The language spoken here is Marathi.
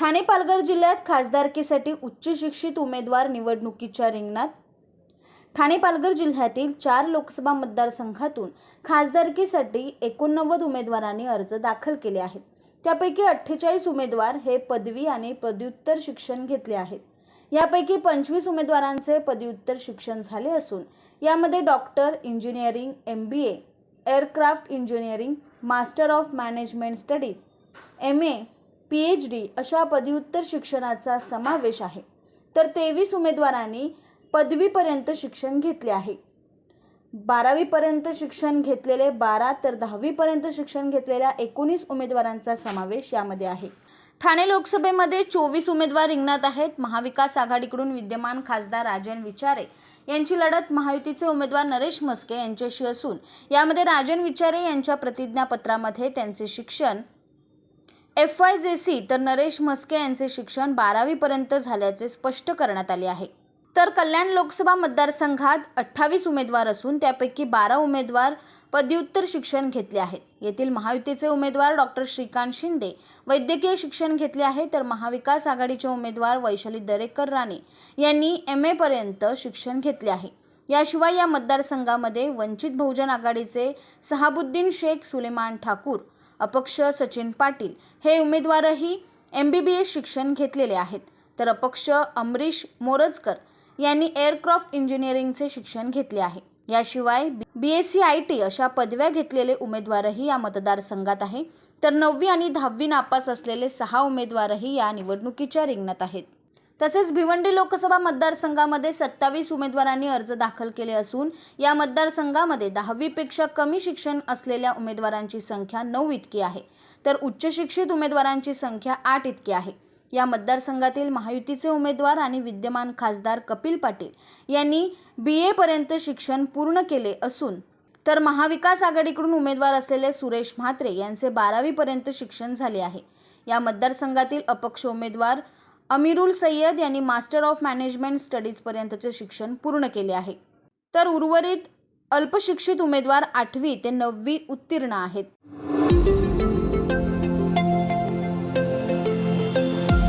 ठाणे पालघर जिल्ह्यात खासदारकीसाठी उच्च शिक्षित उमेदवार निवडणुकीच्या रिंगणात. ठाणे पालघर जिल्ह्यातील चार लोकसभा मतदारसंघातून खासदारकीसाठी एकोणनव्वद उमेदवारांनी अर्ज दाखल केले आहेत. त्यापैकी अठ्ठेचाळीस उमेदवार हे पदवी आणि पदव्युत्तर शिक्षण घेतले आहेत. यापैकी पंचवीस उमेदवारांचे पदव्युत्तर शिक्षण झाले असून यामध्ये doctor engineering M B A aircraft engineering master of management studies M A P H D अशा पदव्युत्तर शिक्षणाचा समावेश आहे. तर तेवीस उमेदवारांनी पदवीपर्यंत शिक्षण घेतले आहे. बारावीपर्यंत शिक्षण घेतलेले बारा तर दहावीपर्यंत शिक्षण घेतलेल्या एकोणीस उमेदवारांचा समावेश यामध्ये आहे. ठाणे लोकसभेमध्ये चोवीस उमेदवार रिंगणात आहेत. महाविकास आघाडीकडून विद्यमान खासदार राजन विचारे यांची लढत महायुतीचे उमेदवार नरेश मस्के यांच्याशी असून यामध्ये राजन विचारे यांच्या प्रतिज्ञापत्रामध्ये त्यांचे शिक्षण एफ वाय जे सी तर नरेश म्हस्के यांचे शिक्षण बारावीपर्यंत झाल्याचे स्पष्ट करण्यात आले आहे. तर कल्याण लोकसभा मतदारसंघात अठ्ठावीस उमेदवार असून त्यापैकी बारा उमेदवार पदव्युत्तर शिक्षण घेतले आहेत. येथील महायुतीचे उमेदवार डॉक्टर श्रीकांत शिंदे वैद्यकीय शिक्षण घेतले आहे. तर महाविकास आघाडीचे उमेदवार वैशाली दरेकर राणे यांनी एम एपर्यंत शिक्षण घेतले आहे. याशिवाय या मतदारसंघामध्ये वंचित बहुजन आघाडीचे सहाबुद्दीन शेख सुलेमान ठाकूर अपक्ष सचिन पाटील हे उमेदवारही एम बी बी एस शिक्षण घेतलेले आहेत. तर अपक्ष अमरीश मोरजकर यांनी एअरक्राफ्ट इंजिनिअरिंगचे शिक्षण घेतले आहे. याशिवाय B S C I T अशा पदव्या घेतलेले उमेदवारही या मतदारसंघात आहे. तर नववी आणि दहावी नापास असलेले सहा उमेदवारही या निवडणुकीच्या रिंगणात आहेत. तसेच भिवंडी लोकसभा मतदारसंघामध्ये सत्तावीस उमेदवारांनी अर्ज दाखल केले असून या मतदारसंघामध्ये दहावीपेक्षा कमी शिक्षण असलेल्या उमेदवारांची संख्या नऊ इतकी आहे. तर उच्च शिक्षित उमेदवारांची संख्या आठ इतकी आहे. या मतदारसंघातील महायुतीचे उमेदवार आणि विद्यमान खासदार कपिल पाटील यांनी बी एपर्यंत शिक्षण पूर्ण केले असून तर महाविकास आघाडीकडून उमेदवार असलेले सुरेश म्हात्रे यांचे बारावीपर्यंत शिक्षण झाले आहे. या मतदारसंघातील अपक्ष उमेदवार अमीरुल सय्यद यांनी मास्टर ऑफ मॅनेजमेंट स्टडीजपर्यंतचे शिक्षण पूर्ण केले आहे. तर उर्वरित अल्पशिक्षित उमेदवार आठवी ते नववी उत्तीर्ण आहेत.